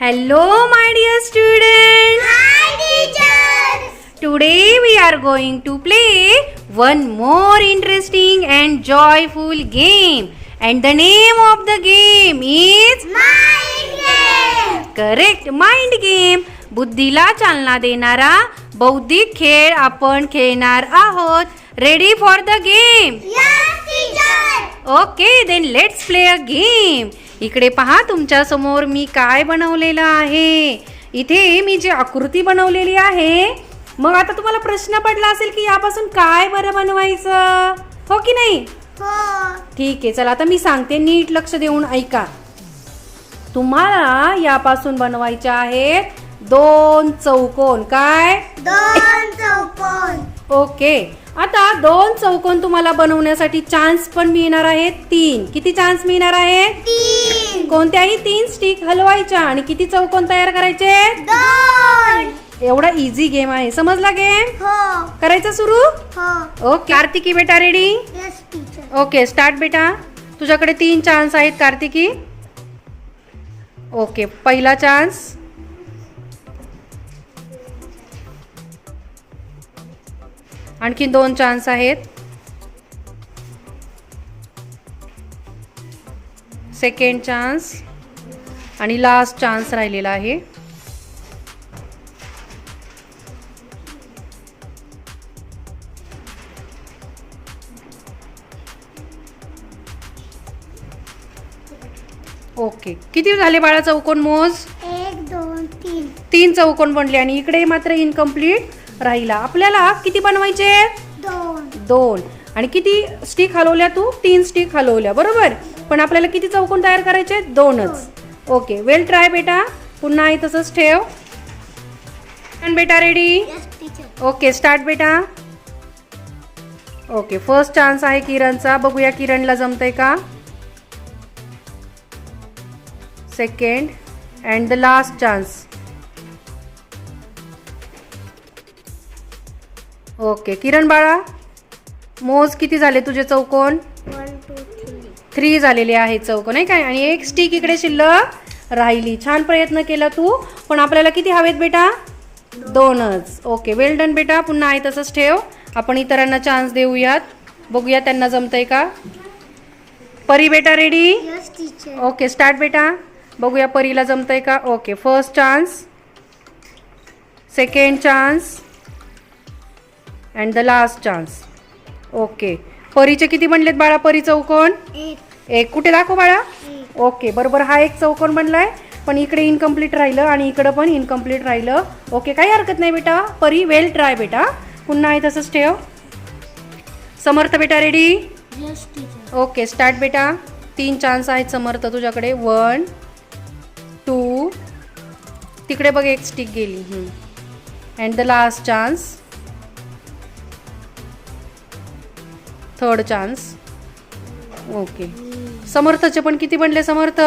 Hello, my dear students. Hi, teachers. Today we are going to play one more interesting and joyful game. And the name of the game is Mind game. Correct mind game बुद्धीला चालना देणारा बौद्धिक खेळ आपण खेळणार आहोत ready for the game. Okay then let's play a game इकडे पहा तुमच्यासमोर मी काय बनवलेलं आहे? इथे मी जी आकृती बनवलेली आहे मग आता तुम्हाला प्रश्न पडला असेल की यापासून काय बरं बनवायचं? हो की नाही? हो. ठीक आहे चला आता मी सांगते नीट लक्ष देऊन ऐका. तुम्हाला यापासून बनवायचे आहेत दोन चौकोन. काय? दोन चौकोन. ओके आता दोन चौकोन तुम्हाला बनवण्यासाठी चान्स पण मिळणार आहेत तीन. किती चान्स मिळणार तीन. कोणत्याही तीन स्टिक हलवायच्या आणि किती चौकोन तयार करायचे. एवढा इझी गेम आहे. समजला गेम हो. करायचं सुरू? हो. ओके कार्तिकी बेटा रेडी. ओके स्टार्ट बेटा. तुझ्याकडे तीन चान्स आहेत कार्तिकी. ओके पहिला चान्स आणखी दोन चान्स आहेत. सेकंड चान्स आणि लास्ट चान्स राहिलेला आहे. ओके किती झाले बाळा चौकोन मोज? एक दोन तीन. तीन चौकोन बनले आणि इकडे मात्र इनकम्प्लीट राहिला. आपल्याला किती बनवायचे? दोन. आणि किती स्टिक हलवल्या तू? तीन स्टिक हलवल्या. बरोबर? पण आपल्याला किती चौकोन तयार करायचे? दोनच. ओके. वेल ट्राय बेटा. पुन्हा आहे तसंच ठेव. बेटा रेडी ओके स्टार्ट बेटा. ओके फर्स्ट चान्स आहे किरणचा. बघूया किरणला जमतंय का? Second and the last chance okay. Kiran बाळा मोज किती झाले तुझे चौकोन? थ्री झालेले आहेत चौकोन आहे काय? आणि एक स्टिक इकडे शिल्लक राहिली. छान प्रयत्न केला तू. पण आपल्याला किती हवेत बेटा? दोनच. ओके वेल डन बेटा. पुन्हा आहे तसंच ठेव. आपण इतरांना चान्स देऊयात. बघूया त्यांना जमतंय का? परी बेटा रेडी ओके स्टार्ट बेटा. बघूया परीला जमतंय का? Okay first chance second chance and the last chance okay परीचे किती बनलेत बाळा? परी चौकोन? एक. कुठे दाखव बाळा? ओके बरोबर हा एक चौकोन बनलाय. पण इकडे इनकम्प्लीट राहिलं आणि इकडं पण इनकम्प्लीट राहिलं. ओके काही हरकत नाही बेटा. परी वेल ट्राय बेटा. पुन्हा आहे तसंच ठेव. समर्थ बेटा रेडी ओके स्टार्ट बेटा. तीन चान्स आहेत समर्थ तुझ्याकडे. वन टू तिकडे बघ एक स्टिक गेली. And the last chance third chance okay समर्थचे पण किती बनले समर्थ?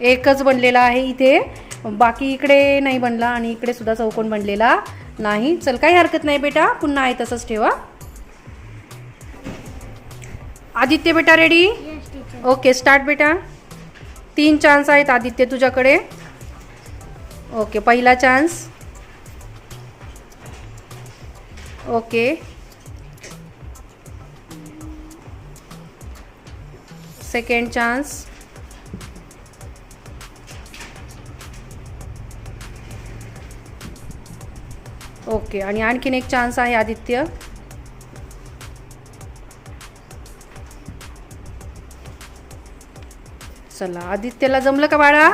एकच बनलेला आहे इथे. बाकी इकडे नाही बनला आणि इकडे सुद्धा चौकोन बनलेला नाही. चल काही हरकत नाही बेटा. पुन्हा आहे तसंच ठेवा. आदित्य बेटा रेडी ओके स्टार्ट बेटा. तीन चान्स आहेत आदित्य तुझ्याकडे. ओके पहिला chance okay second chance okay आणि आणखीन एक चान्स आहे आदित्य. चला आदित्यला जमलं का बाळा?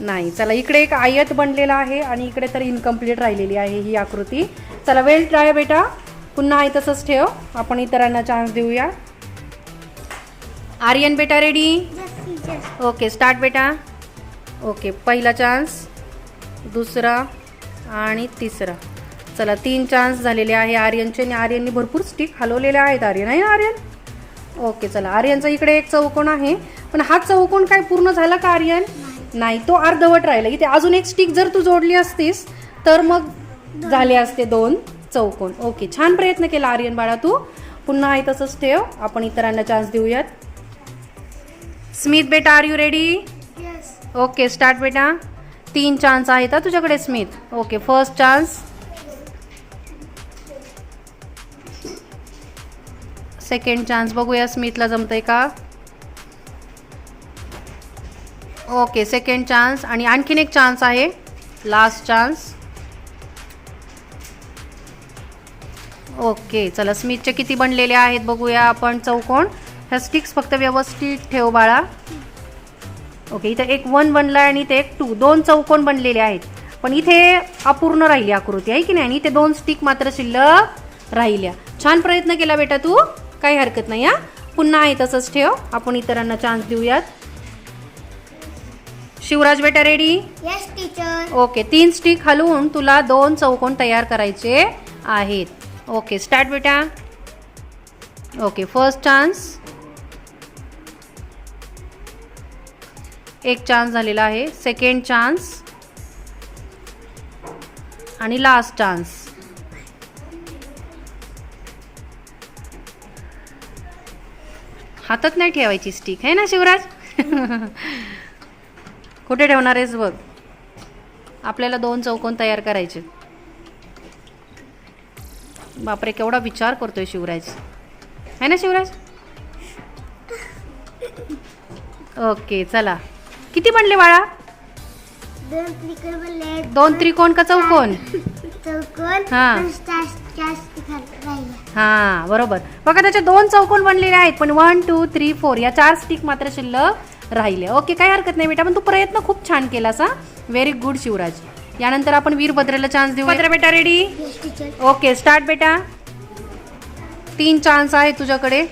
नाही चला इकडे एक आयत बनलेला आहे आणि इकडे तर इनकम्प्लीट राहिलेली आहे ही आकृती. चला वेल ट्राय बेटा. पुन्हा आहे तसंच ठेव. आपण इतरांना चान्स देऊया. आर्यन बेटा रेडी ओके स्टार्ट बेटा. ओके पहिला चान्स दुसरा आणि तिसरा. चला तीन चान्स झालेले आहे आर्यनचे आणि आर्यनने भरपूर स्टिक हलवलेले आहेत. आर्यन आहे आर्यन? ओके चला आर्यनचा इकडे एक चौकोन आहे. पण हा चौकोन काय पूर्ण झाला का आर्यन? नाही. तो अर्धवट राहिला. इथे अजून एक स्टिक जर तू जोडली असतीस तर मग झाले असते दोन चौकोन. ओके छान प्रयत्न केला आर्यन बाळा तू. पुन्हा आहे तसंच ठेव. आपण इतरांना चान्स देऊयात. स्मित बेटा are you ready. Okay start बेटा. तीन चान्स आहेत तुझ्याकडे Smit. Okay first chance second chance बघूया स्मिथला जमतंय का? ओके सेकंड चान्स आणि आणखीन एक चान्स आहे. लास्ट चान्स ओके चला स्मिथचे किती बनलेले आहेत बघूया आपण चौकोन. ह्या स्टिक्स फक्त व्यवस्थित ठेव बाळा. ओके इथे एक वन बनला आणि इथे एक टू दोन चौकोन बनलेले आहेत. पण इथे अपूर्ण राहिली आकृती आहे की नाही? आणि इथे दोन स्टिक मात्र शिल्लक राहिल्या. छान प्रयत्न केला बेटा तू. काही हरकत नाही हा? पुन्हा आहे तसंच ठेव. आपण इतरांना चान्स देऊयात. शिवराज बेटा रेडी Yes, teacher. ओके तीन स्टिक हलवून तुला दोन चौकोन तयार करायचे आहेत. ओके स्टार्ट बेटा. ओके फर्स्ट चान्स एक चान्स झालेला आहे. सेकंड चान्स आणि लास्ट चान्स हातात नाही ठेवायची स्टिक आहे ना शिवराज? कुठे ठेवणार आहेस बघ. आपल्याला दोन चौकोन तयार करायचे. बापरे केवढा विचार करतोय शिवराज. है ना शिवराज? ओके चला. किती बनले बाळा? दोन त्रिकोण बनले. दोन त्रिकोण का चौकोन चौकोन हा. हां बरोबर. बघा त्याचे दोन चौकोन बनलेले आहेत पण वन टू थ्री फोर या चार स्टिक मात्र शिल्लक राहिले. ओके काही हरकत नाही बेटा पण तू प्रयत्न खूप छान केलास हा. Very good Shivraj. यानंतर आपण वीरभद्रला चान्स देऊ भद्र बेटा रेडी. ओके स्टार्ट बेटा. तीन चान्स आहे तुझ्याकडे.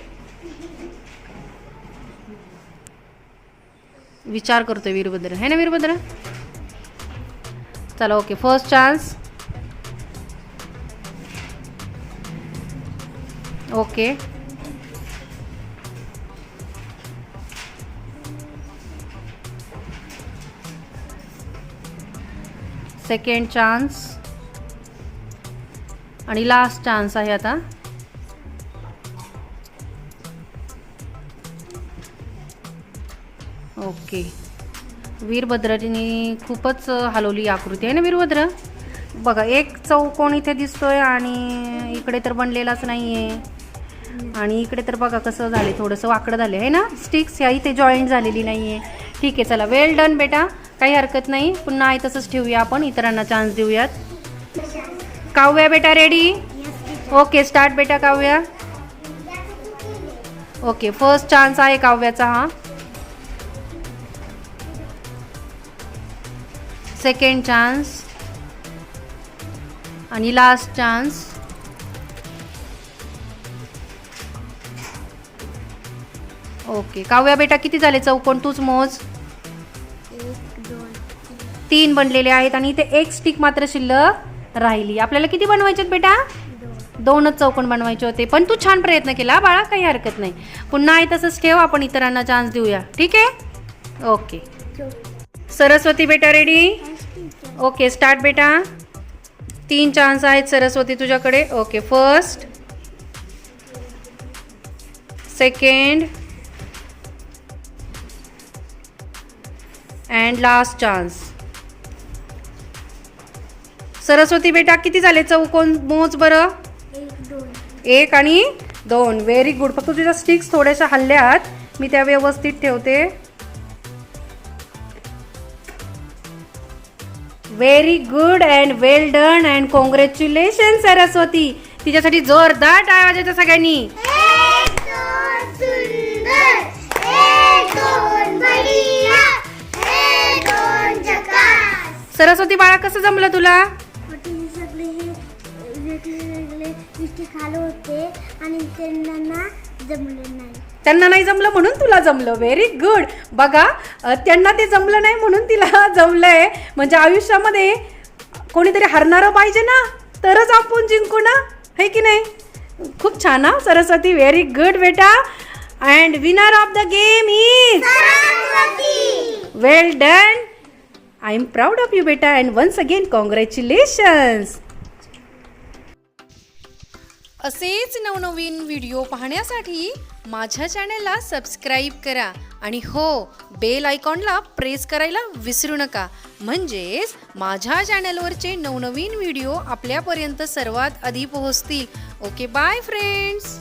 विचार करतोय वीरभद्र. है ना वीरभद्र? चला okay first chance okay second chance आणि लास्ट चान्स आहे आता. ओके. वीरभद्राजीने खूपच हलवली आकृती. आहे ना वीरभद्र? बघा एक चौकोन इथे दिसतोय आणि इकडे तर बनलेलाच नाही आहे आणि इकडे तर बघा कसं झाले थोडंसं वाकडं झालं आहे ना? स्टिक्स ह्या इथे जॉईंट झालेली नाही आहे ठीक आहे चला. वेल डन बेटा. काही हरकत नाही. पुन्हा आहे तसंच ठेवूया आपण. इतरांना चान्स देऊयात. काव्या बेटा रेडी ओके स्टार्ट बेटा काव्या. ओके फर्स्ट चान्स आहे काव्याचा हा. सेकंड चान्स आणि लास्ट चान्स ओके काव्या बेटा किती झाले चौकोन? तूच मोज. तीन बनलेले आहेत आणि इथे एक स्टिक मात्र शिल्लक राहिली. आपल्याला किती बनवायचे आहेत बेटा? दोनच चौकोन बनवायचे होते. पण तू छान प्रयत्न केला बाळा काही हरकत नाही. पुन्हा आहे तसंच ठेव आपण इतरांना चान्स देऊया. ठीक आहे? ओके सरस्वती बेटा रेडी ओके स्टार्ट बेटा. तीन चान्स आहेत सरस्वती तुझ्याकडे. Okay first second and last chance Saraswati बेटा किती झाले? चौकोन मोज बरं? एक आणि दोन. व्हेरी गुड फक्त तुझ्या स्टिक्स थोड्याशा हल्ल्यात. मी त्या व्यवस्थित ठेवते. Very good and well done and congratulation Saraswati तिच्यासाठी जोरदार टाळ वाजायचं सगळ्यांनी. सरस्वती बाळा कसं जमलं तुला? वेगळे वेगळे होते आणि त्यांना जमले नाही. त्यांना नाही जमलं म्हणून तुला जमलं. व्हेरी गुड बघा त्यांना ते जमलं नाही म्हणून तिला जमलंय. म्हणजे आयुष्यामध्ये कोणीतरी हरणारं पाहिजे ना? तरच आपण जिंकू ना? है की नाही? खूप छान हा सरस्वती. व्हेरी गुड बेटा. And winner of the game is well done I am proud of you बेटा. अँड वन्स अगेन कॉंग्रॅच्युलेशन्स असेच नवनवीन व्हिडिओ पाहण्यासाठी माझ्या चॅनेलला सबस्क्राईब करा आणि हो बेल आयकॉनला प्रेस करायला विसरू नका. म्हणजेच माझ्या चॅनेलवरचे नवनवीन व्हिडिओ आपल्यापर्यंत सर्वात आधी पोहोचतील. Okay bye friends!